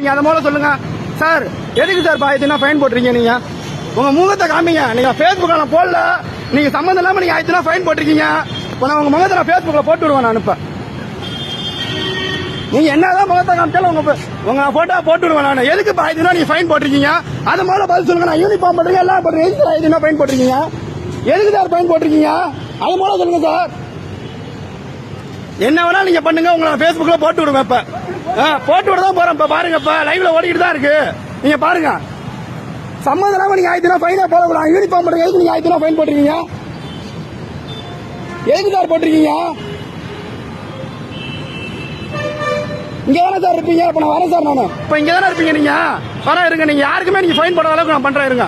நீங்க அதை மூலம் சொல்லுங்க. சார் எதுக்கு சார் பாயத்தினா ஃபைன் போட்டிருக்கீங்க நீங்க? உங்க முகத்தை காமிங்க. நீங்க ஃபேஸ்புக்ல நான் போடல. நீங்க சம்மந்தம் இல்லாம நீங்க ஆயிரத்தினா ஃபைன் போட்டிருக்கீங்க. இப்போ நான் உங்க முகத்தை நான் ஃபேஸ்புக்ல போட்டு விடுவேன் நான் இப்ப. நீங்க என்னதான் முகத்தை காமிச்சாலும் உங்க உங்க போட்டோ போட்டு விடுவேன் நான். எதுக்கு இப்போ நீங்க ஃபைன் போட்டிருக்கீங்க? அது மூலம் பதில் சொல்லுங்க. நான் யூனிஃபார்ம் போட்டிருக்கேன். எல்லாம் போட்டிருக்கேன் எதுக்கு ஃபைன் போட்டிருக்கீங்க? எதுக்கு சார் ஃபைன் போட்டிருக்கீங்க? அது மூலம் சொல்லுங்க சார். என்ன வேணா நீங்க பண்ணுங்க. உங்களை நான் போட்டு விடுவேன் இப்போ. போட்டு விட தான் போறோம் இப்ப பாருங்கப்பா லைவ்ல ஓடிக்கிட்டு தான் இருக்கு. நீங்க பாருங்க. சம்மந்தம் இல்லாம நீங்க ஆயிரத்தி ஃபைனா போடக்கூடாது. யூனிஃபார்ம் போட்டு எதுக்கு நீங்க ஆயிரத்தி ஃபைன் போட்டிருக்கீங்க? எதுக்கு சார் போட்டிருக்கீங்க? இங்க தானே சார் இருப்பீங்க? இப்ப நான் வரேன் சார் நானு. இப்ப இங்க தானே இருப்பீங்க நீங்க? வரேன் இருங்க. நீங்க யாருக்குமே நீங்க ஃபைன் போட அளவுக்கு நான் பண்றேன் இருங்க.